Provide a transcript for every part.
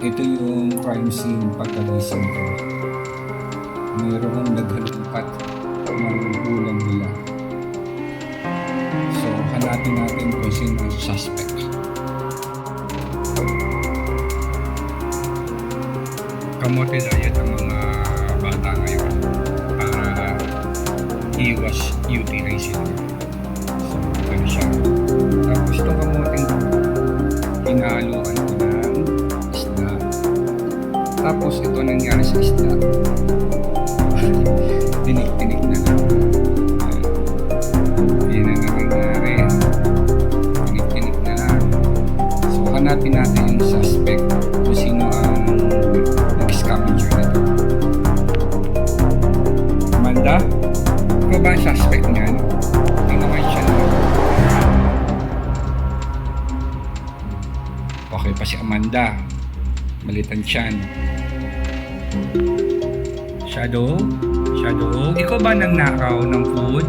Ito yung crime scene pagkagising ko. Mayroong naghalimpat ng ulam nila. So, hanapin natin kung sino ang suspect. Kamote diet ang mga bata ngayon para iwas UTI sila. So, ganun siya. Tapos itong kamoting pinahaluan ko ng isda. Tapos ito nangyari sa isda. Tinik-tinik na lang. Yan ang nangyari. Tinik-tinik na lang. So hanapin natin yung suspect kung sino ang nag-scavenger nito. Amanda? Ikaw ba ang suspect niyan? Na. Okay pa si Amanda. Malitan siyan. Shadow? Shadow? Ikaw ba nang nakaw ng food?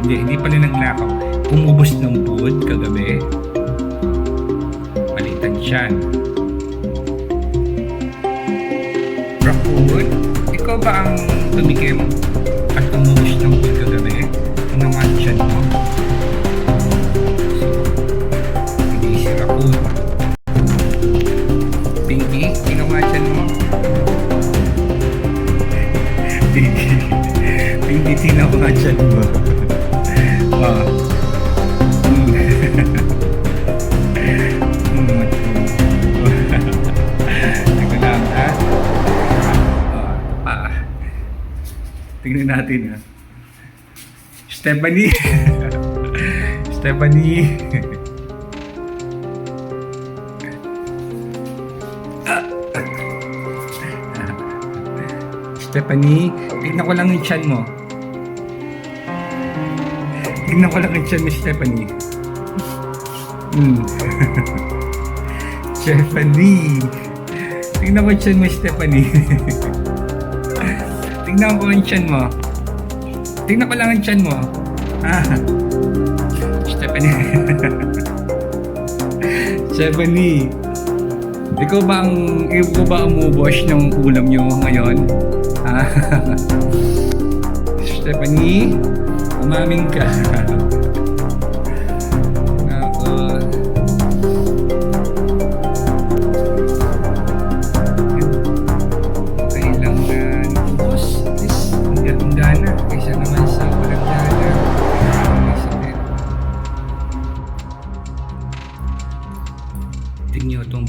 Hindi, hindi pala nang nakaw. Umubos ng food kagabi. Malitan siyan. Raccoon? Ikaw ba ang tumikim Siya mo. Pinky, Pinky, ginawa siya mo. Teka lang, ha? Ah. Tingnan natin, ha? Stephanie! Stephanie! Stephanie, tignan ko lang yung chan mo. Tignan ko lang yung chan mo, Stephanie. Hmm. Stephanie. Tignan ko yung chan mo, Stephanie. tignan ko yung chan mo. Tignan ko lang yung chan mo. Ah. Stephanie. Stephanie. Ikaw ba ang ikaw ba umubosh ng ulam nyo ngayon? Ah. Stephanie, umamin ka.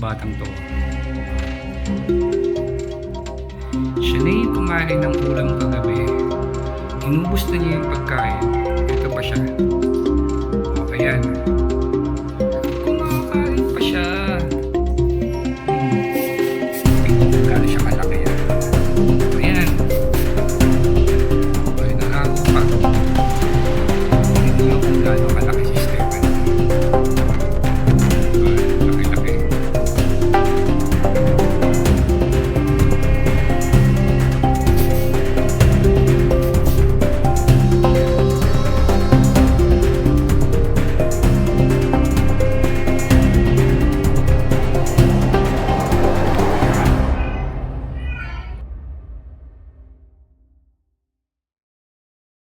batang to. Siya na yung kumain ng ulam kagabi. Inubos na niya yung pagkain. Ito pa siya. O, ayan.